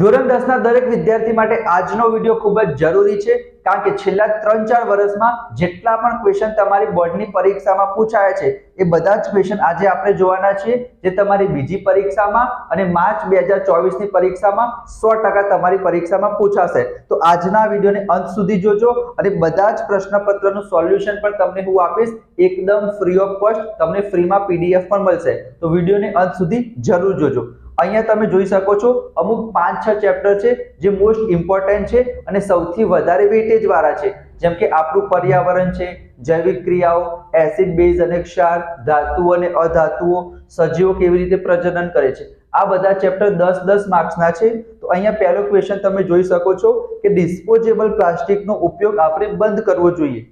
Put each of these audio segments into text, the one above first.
ધોરણ દસના દરેક વિદ્યાર્થી માટે આજનો વીડિયો ખૂબ જ જરૂરી છે, કારણ કે છેલ્લા ત્રણ ચાર વર્ષમાં જેટલા પણ ક્વેશ્ચન તમારી બોર્ડની પરીક્ષામાં પૂછાયા છે, એ બધા જ ક્વેશ્ચન આજે આપણે જોવાના છીએ, જે તમારી બીજી પરીક્ષામાં અને માર્ચ બે હજાર ચોવીસની પરીક્ષામાં સો ટકા તમારી પરીક્ષામાં પૂછાશે. તો આજના વિડીયોને અંત સુધી જોજો અને બધા જ પ્રશ્નપત્રનું સોલ્યુશન પણ તમને હું આપીશ, એકદમ ફ્રી ઓફ કોસ્ટ તમને ફ્રીમાં પીડીએફ પણ મળશે. તો વિડીયોને અંત સુધી જરૂર જોજો. અહીંયા તમે જોઈ શકો છો, અમુક પાંચ, છ ચેપ્ટર છે જે મોસ્ટ ઇમ્પોર્ટન્ટ છે અને સૌથી વધારે વેટેજ વાળા છે. જેમ કે આપણું પર્યાવરણ છે, જૈવિક ક્રિયાઓ એસિડ બેઝ અને ક્ષાર, ધાતુઓ અને અધાતુઓ, સજીવો કેવી રીતે પ્રજનન કરે છે. આ બધા ચેપ્ટર દસ દસ માર્ક્સના છે. તો અહીંયા પહેલો ક્વેશ્ચન તમે જોઈ શકો છો કે ડિસ્પોઝેબલ પ્લાસ્ટિકનો ઉપયોગ આપણે બંધ કરવો જોઈએ.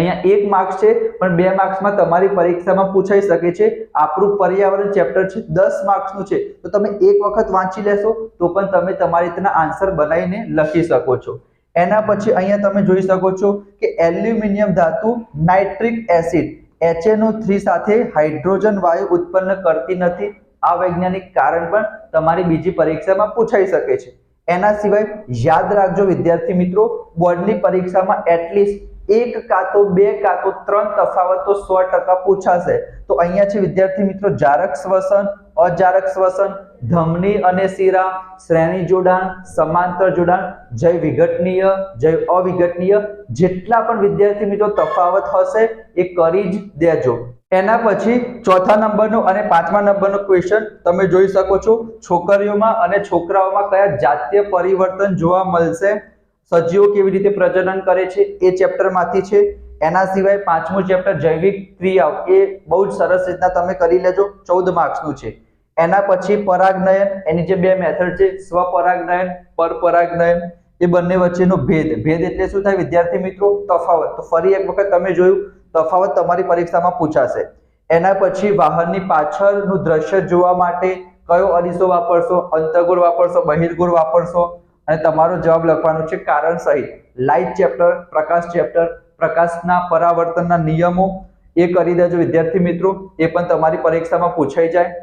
અહીંયા એક માર્ક્સ છે, પણ બે માર્ક્સમાં તમારી પરીક્ષામાં પૂછાઈ શકે છે. આપણું પર્યાવરણ ચેપ્ટર છે, દસ માર્ક્સનું છે. તો તમે એક વખત વાંચી લેશો, તો પણ તમે તમારી રીતના આન્સર બનાવીને લખી શકો છો. એના પછી અહીંયા તમે જોઈ શકો છો કે એલ્યુમિનિયમ ધાતુ, નાઇટ્રિક એસિડ. HNO3 સાથે હાઇડ્રોજન વાયુ ઉત્પન્ન કરતી નથી. આ વૈજ્ઞાનિક કારણ પણ તમારી બીજી પરીક્ષામાં પૂછાઈ શકે છે. એના સિવાય યાદ રાખજો વિદ્યાર્થી મિત્રો, બોર્ડની પરીક્ષામાં એટલીસ્ટ એક કાં તો બે કાં તો ત્રણ તફાવતો સો ટકા પૂછાશે. તો અહીંયા છે વિદ્યાર્થી મિત્રો, જારક શ્વસન, અજારક શ્વસન, ધમની અને શિરા, શ્રેણી જોડાણ, સમાંતર જોડાણ, જય વિઘટનીય, જય અવિઘટનીય, જેટલા પણ વિદ્યાર્થી મિત્રો તફાવત હશે એ કરી જ દેજો. એના પછી ચોથા નંબરનો અને પાંચમા નંબરનો ક્વેશ્ચન તમે જોઈ શકો છો. છોકરીઓમાં અને છોકરાઓમાં કયા જાતીય પરિવર્તન જોવા મળશે? સજીવો કેવી રીતે પ્રજનન કરે છે એ ચેપ્ટરમાંથી છે. એના સિવાય પાંચમું ચેપ્ટર જૈવિક ક્રિયાઓ એ બહુ જ સરસ રીતના તમે કરી લેજો. ચૌદ માર્ક્સનું છે. એના પછી પરાગનયન, એની જે બે મેથડ છે, સ્વપરાગનયન, પરપરાગનયન, એ બંને વચ્ચેનો ભેદ. ભેદ એટલે શું થાય? વિદ્યાર્થી મિત્રો, તફાવત. તો ફરી એક વખત તમે જોયું, તફાવત તમારી પરીક્ષામાં પૂછાશે. એના પછી વાહનની પાછળનું દ્રશ્ય જોવા માટે કયો અરીસો વાપરશો? અંતગુર વાપરશો? બહિરગુર વાપરશો? અને તમારો જવાબ લખવાનો છે કારણ સહિત. લાઇટ ચેપ્ટર પ્રકાશ ચેપ્ટર પ્રકાશના પરાવર્તનના નિયમો એ કરી દેજો વિદ્યાર્થી મિત્રો, એ પણ તમારી પરીક્ષામાં પૂછાઈ જાય.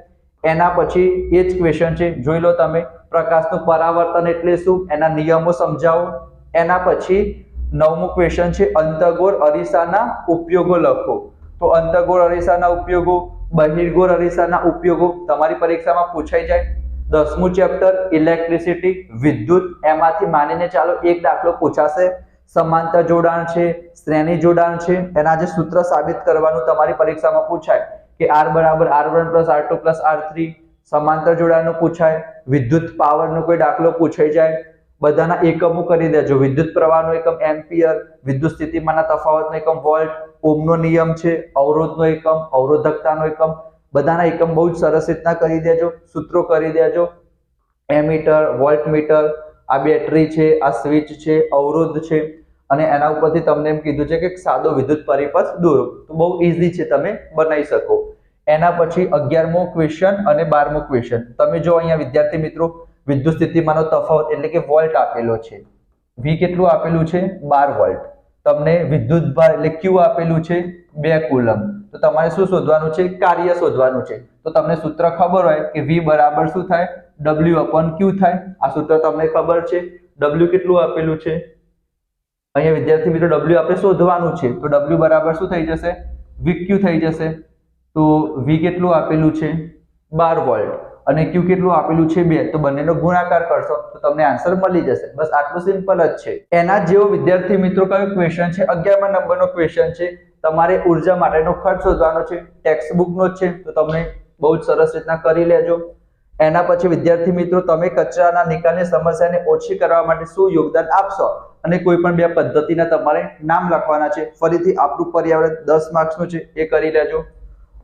એના પછી એ જ ક્વેશ્ચન છે, જોઈ લો તમે, પ્રકાશનું પરાવર્તન એટલે શું? એના નિયમો સમજાવો. એના પછી નવમું ક્વેશ્ચન છે, અંતગોળ અરીસાના ઉપયોગો લખો. તો અંતગોળ અરીસાના ઉપયોગો, બહિર્ગોળ અરીસાના ઉપયોગો તમારી પરીક્ષામાં પૂછાઈ જાય. દસમું ચેપ્ટર ઇલેક્ટ્રિસિટી વિદ્યુત. એમાંથી માનીને ચાલો એક દાખલો પૂછાશે. સમાંતર જોડાણ છે, શ્રેણી જોડાણ છે. એના જે સૂત્ર સાબિત કરવાનું તમારી પરીક્ષામાં પૂછાય કે આર બરાબર R one plus R two plus R three સમાંતર જોડાણનું પૂછાય. વિદ્યુત પાવરનો કોઈ દાખલો પૂછાઈ જાય. બધાના એકમો કરી દેજો. વિદ્યુત પ્રવાહનો એકમ એમ્પિયર, વિદ્યુત સ્થિતિમાંના તફાવતનો એકમ વોલ્ટ ઓમનો નિયમ છે, અવરોધનો એકમ, અવરોધકતાનો એકમ બધાના એકમ બહુ જ સરસ રીતના કરી દેજો, સૂત્રો કરી દેજો. એમીટર, વોલ્ટમીટર, આ બેટરી છે, આ સ્વિચ છે, અવરોધ છે. અને એના ઉપરથી તમને એમ કીધું છે કે સાદો વિદ્યુત પરિપથ દોરો. તો બહુ ઇઝી છે તમે બનાવી શકો. એના પછી અગિયારમો ક્વેશ્ચન અને બારમો ક્વેશ્ચન તમે જો અહીંયા વિદ્યાર્થી મિત્રો, વિદ્યુત સ્થિતિમાંનો તફાવત એટલે કે વોલ્ટ આપેલો છે. વી કેટલું આપેલું છે? બાર વોલ્ટ. તમને વિદ્યુત ભાર એટલે ક્યુ આપેલું છે બે કુલમ તો તમારે શું શોધવાનું છે? કાર્ય શોધવાનું છે. તો તમને સૂત્ર ખબર હોય કે વી બરાબર શું થાય? ડબલ્યુ અપોન ક્યુ થાય. આ સૂત્ર તમને ખબર છે. ડબલ્યુ કેટલું આપેલું છે? અહીંયા વિદ્યાર્થી મિત્રો ડબલ્યુ આપણે શોધવાનું છે. તો ડબલ્યુ બરાબર શું થઈ જશે? વી ક્યુ થઈ જશે. તો વી કેટલું આપેલું છે? બાર વોલ્ટ. અને ક્યુ કેટલું આપેલું છે? બે. તો બંનેનો ગુણાકાર કરશો તો તમને આન્સર મળી જશે. બસ આટલું સિમ્પલ જ છે. એના જેવો વિદ્યાર્થી મિત્રો કયો ક્વેશ્ચન છે? અગિયારમા નંબરનો ક્વેશ્ચન છે. તમારે ઊર્જા માટેનો ખર્ચ શોધવાનો છે ટેક્સ્ટ બુકનો જ છે, તો તમે બહુ જ સરસ રીતના કરી લેજો. એના પછી વિદ્યાર્થી મિત્રો, તમે કચરાના નિકાલની સમસ્યાને ઓછી કરવા માટે શું યોગદાન આપશો? અને કોઈ પણ બે પદ્ધતિના તમારે નામ લખવાના છે. ફરીથી આપણું પર્યાવરણ દસ માર્ક્સનું છે, એ કરી લેજો.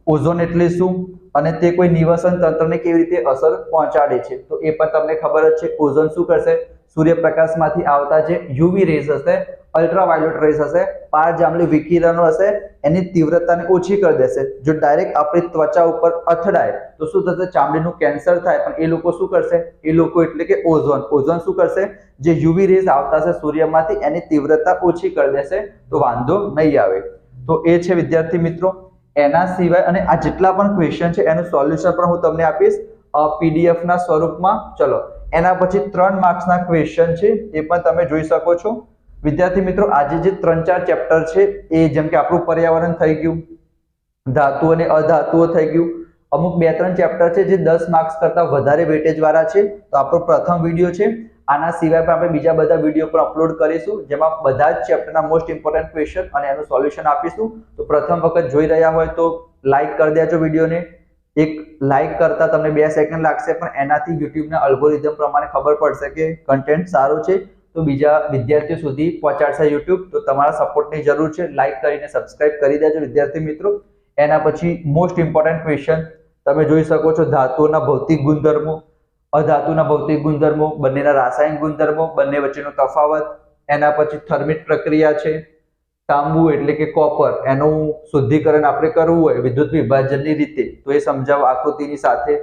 ઓઝોન એટલે શું? અને તે કોઈ નિવસન તંત્રને કેવી રીતે અસર પહોંચાડે છે? તો એ પણ તમને ખબર જ છે, ઓઝોન શું કરશે? સૂર્યપ્રકાશમાંથી આવતા જે યુવી રેઝ હશે, અલ્ટ્રાવાયોલેટ રેઝ હશે પારજાંબલી વિકિરણો હશે, એની તીવ્રતાને ઓછી કરી દેશે. જો ડાયરેક્ટ આપણી ત્વચા ઉપર અથડાય, તો શું થશે? ચામડીનું કેન્સર થાય. પણ એ લોકો શું કરશે? એ લોકો એટલે કે ઓઝોન. ઓઝોન શું કરશે? જે યુવી રેઝ આવતા છે સૂર્યમાંથી, એની તીવ્રતા ઓછી કરી દેશે, તો વાંધો નહીં આવે. તો એ છે વિદ્યાર્થી મિત્રો. એના સિવાય અને આ જેટલા પણ ક્વેશ્ચન છે, એનું સોલ્યુશન પણ હું તમને આપીશ. પીડીએફ ના સ્વરૂપમાં. ચલો, એના પછી ત્રણ માર્ક્સના ક્વેશ્ચન છે, એ પણ તમે જોઈ શકો છો. વિદ્યાર્થી મિત્રો, આજે જે ત્રણ ચાર ચેપ્ટર છે, એ જેમ કે આપણું પર્યાવરણ થઈ ગયું, ધાતુ અને અધાતુઓ થઈ ગયું. અમુક બે ત્રણ ચેપ્ટર છે, જે દસ માર્ક્સ કરતા વધારે વેટેજ વાળા છે. તો આપણો પ્રથમ વીડિયો છે. આના સિવાય પણ આપણે બીજા બધા વીડિયો પણ અપલોડ કરીશું, જેમાં બધા જ ચેપ્ટરના મોસ્ટ ઇમ્પોર્ટન્ટ ક્વેશ્ચન અને એનું સોલ્યુશન આપીશું. તો પ્રથમ વખત જોઈ રહ્યા હોય તો લાઇક કરી દેજો વિડીયોને એક લાઇક કરતા તમને બે સેકન્ડ લાગશે, પણ એનાથી યુટ્યુબના અલ્ગોરિધમ પ્રમાણે ખબર પડશે કે કન્ટેન્ટ સારું છે. તો બીજા વિદ્યાર્થીઓ સુધી પહોંચાડશે યુટ્યુબ તો તમારા સપોર્ટની જરૂર છે. લાઇક કરીને સબસ્ક્રાઇબ કરી દેજો, વિદ્યાર્થી મિત્રો. એના પછી મોસ્ટ ઇમ્પોર્ટન્ટ ક્વેશ્ચન તમે જોઈ શકો છો ધાતુઓના ભૌતિક ગુણધર્મો. અધાતુના ભૌતિક ગુણધર્મો, બંનેના રાસાયણિક ગુણધર્મો, બંને વચ્ચેનો તફાવત, એના પછી થર્મિટ પ્રક્રિયા છે. તાંબુ એટલે કે કોપર, એનું શુદ્ધિકરણ આપણે કરવું હોય વિદ્યુત વિભાજનની રીતે. તો એ સમજાવો આકૃતિની સાથે.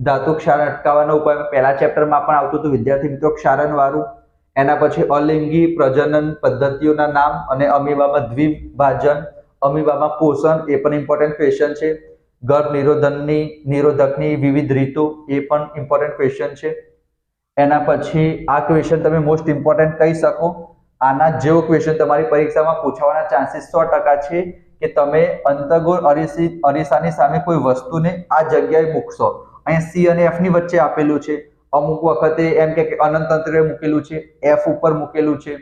ધાતુ ક્ષારણ અટકાવવાનો ઉપાય. પહેલા ચેપ્ટરમાં પણ આવતું હતું, વિદ્યાર્થી મિત્રો ક્ષારણ વાળું એના પછી અલિંગી પ્રજનન પદ્ધતિઓના નામ અને અમીબામાં દ્વિભાજન, અમીબામાં પોષણ, એ પણ ઇમ્પોર્ટન્ટ ક્વેશ્ચન છે. ગર્ભ નિરોધનની, નિરોધકની વિવિધ રીતો એ પણ ઇમ્પોર્ટન્ટ ક્વેશ્ચન છે. એના પછી આ ક્વેશ્ચન તમે મોસ્ટ ઇમ્પોર્ટન્ટ કહી શકો. આના જેવો ક્વેશ્ચન તમારી પરીક્ષામાં પૂછાવાના ચાન્સીસ સો ટકા છે કે તમે અંતગોળ અરીસી, અરીસાની સામે કોઈ વસ્તુને આ જગ્યાએ મૂકશો. અહીંયા સી અને એફની વચ્ચે આપેલું છે. અમુક વખતે એમ કે અનંત અંતરે મૂકેલું છે. એફ ઉપર મૂકેલું છે.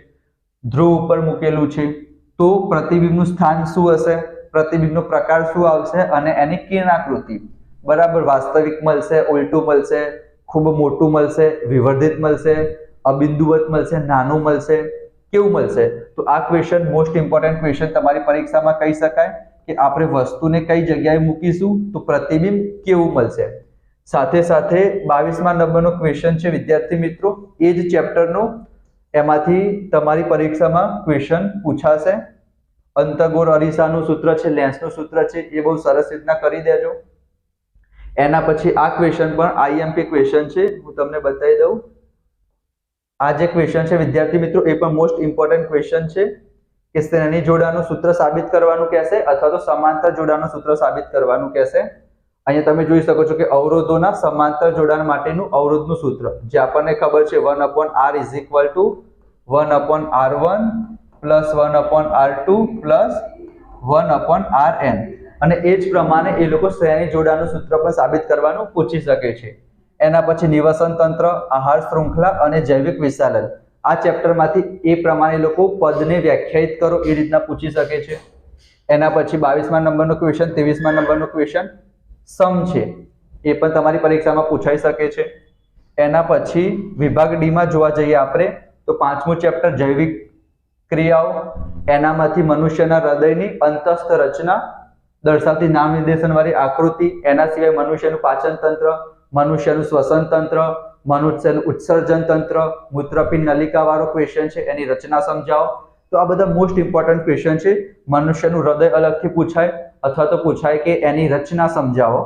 ધ્રુવ ઉપર મૂકેલું છે. તો પ્રતિબિંબનું સ્થાન શું હશે? પ્રતિબિંબનો પ્રકાર શું આવશે અને એની કિરણાકૃતિ? બરાબર વાસ્તવિક મળશે, ઉલટું મળશે, ખૂબ મોટું મળશે, વિવર્ધિત મળશે, અબિંદુવત મળશે, નાનું મળશે, કેવું મળશે? તો આ ક્વેશ્ચન મોસ્ટ ઇમ્પોર્ટન્ટ ક્વેશ્ચન તમારી પરીક્ષામાં કહી શકાય કે આપણે વસ્તુને કઈ જગ્યાએ મૂકીશું? તો પ્રતિબિંબ કેવું મળશે? સાથે સાથે બાવીસમા નંબરનો ક્વેશ્ચન છે, વિદ્યાર્થી મિત્રો. એ જ ચેપ્ટરનો એમાંથી તમારી પરીક્ષામાં ક્વેશ્ચન પૂછાશે. અંતગોળ અરીસાનું સૂત્ર છે, લેન્સનું સૂત્ર છે, એ બહુ સરસ રીતના કરી દેજો. એના પછી આ ક્વેશ્ચન પણ આઈએમપી ક્વેશ્ચન છે, હું તમને બતાવી દઉં. આ જે ક્વેશ્ચન છે, વિદ્યાર્થી મિત્રો, એ પણ મોસ્ટ ઇમ્પોર્ટન્ટ ક્વેશ્ચન છે કે શ્રેણી જોડાનું સૂત્ર સાબિત કરવાનું કહેશે અથવા તો સમાંતર જોડાનું સૂત્ર સાબિત કરવાનું કહેશે. અહીંયા તમે જોઈ શકો છો કે અવરોધોના સમાંતર જોડાણ માટેનું અવરોધનું સૂત્ર. જે આપણને ખબર છે one upon R is equal to one upon R one plus one upon R two plus one upon R N. અને એ જ પ્રમાણે એ લોકો શ્રેણી જોડાનું સૂત્ર પણ સાબિત કરવાનું પૂછી શકે છે. એના પછી નિવસન તંત્ર, આહાર શૃંખલા અને જૈવિક વિશાલન. આ ચેપ્ટરમાંથી એ પ્રમાણે લોકો પદને વ્યાખ્યાયિત કરો એ રીતના પૂછી શકે છે. એના પછી બાવીસમા નંબરનો ક્વેશ્ચન ત્રેવીસમા નંબરનો ક્વેશ્ચન સમ છે. એ પણ તમારી પરીક્ષામાં પૂછાઈ શકે છે. એના પછી વિભાગ ડીમાં જોવા જઈએ આપણે, તો પાંચમું ચેપ્ટર જૈવિક ક્રિયાઓ એનામાંથી મનુષ્યના હૃદયની અંતસ્થ રચના દર્શાવતી નામ નિર્દેશન વાળી આકૃતિ, એના સિવાય મનુષ્યનું પાચન તંત્ર, મનુષ્યનું શ્વસન તંત્ર, મનુષ્યનું ઉત્સર્જન તંત્ર, મૂત્રપિંડ નલિકા વાળો ક્વેશ્ચન છે, એની રચના સમજાવો. તો આ બધા મોસ્ટ ઇમ્પોર્ટન્ટ ક્વેશ્ચન છે. મનુષ્યનું હૃદય અલગથી પૂછાય અથવા તો પૂછાય કે એની રચના સમજાવો.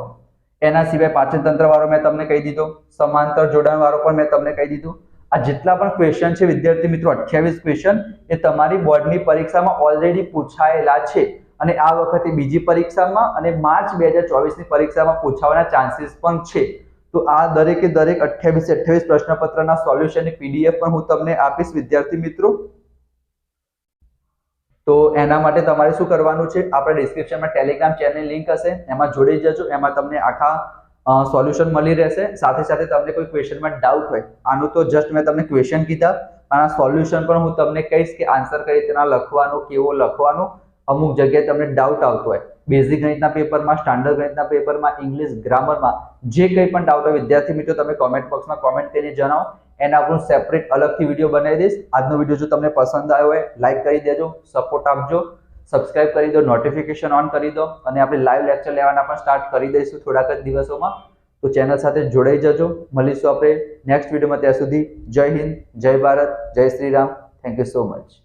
એના સિવાય પાચન તંત્ર વાળો મેં તમને કહી દીધો. સમાંતર જોડાણ વાળો પણ મેં તમને કહી દીધું. આ જેટલા પણ ક્વેશ્ચન છે, વિદ્યાર્થી મિત્રો, અઠ્યાવીસ ક્વેશ્ચન એ તમારી બોર્ડની પરીક્ષામાં ઓલરેડી પૂછાયેલા છે. અને આ વખતે બીજી પરીક્ષામાં અને માર્ચ બે હજાર ચોવીસની પરીક્ષામાં પૂછાવાના ચાન્સીસ પણ છે. તો આ દરેકે દરેક અઠ્યાવીસ અઠ્યાવીસ પ્રશ્નપત્રના સોલ્યુશનની પીડીએફ પણ હું તમને આપીશ, વિદ્યાર્થી મિત્રો. તો એના માટે તમારે શું કરવાનું છે? આપણે ડિસ્ક્રિપ્શનમાં ટેલિગ્રામ ચેનલ લિંક હશે. એમાં જોડી જજો. એમાં તમને આખા સોલ્યુશન મળી રહેશે. સાથે સાથે તમને કોઈ ક્વેશ્ચનમાં ડાઉટ હોય, આનું તો જસ્ટ મેં તમને ક્વેશ્ચન કીધા આના સોલ્યુશન પણ હું તમને કહીશ કે આન્સર કઈ રીતના લખવાનો, કેવો લખવાનો, અમુક જગ્યાએ તમને ડાઉટ આવતો હોય. બેઝિક ગણિતના પેપરમાં સ્ટાન્ડર્ડ ગણિતના પેપરમાં ઇંગ્લિશ ગ્રામરમાં જે કંઈ પણ ડાઉટ હોય, વિદ્યાર્થી મિત્રો, તમે કોમેન્ટ બોક્સમાં કોમેન્ટ કરીને જણાવો. એના પર સેપરેટ અલગથી વીડિયો બનાવી દઈશ. આજનો વીડિયો જો તમને પસંદ આવ્યો હોય લાઈક કરી દેજો સપોર્ટ આપજો. સબસ્ક્રાઇબ કરી દો નોટિફિકેશન ઓન કરી દો અને આપણે લાઈવ લેક્ચર લેવાના પણ સ્ટાર્ટ કરી દઈશું થોડાક જ દિવસોમાં. તો ચેનલ સાથે જોડાઈ જજો. મળીશું આપણે નેક્સ્ટ વિડીયોમાં ત્યાં સુધી. જય હિન્દ, જય ભારત, જય Shri Ram. Thank you so much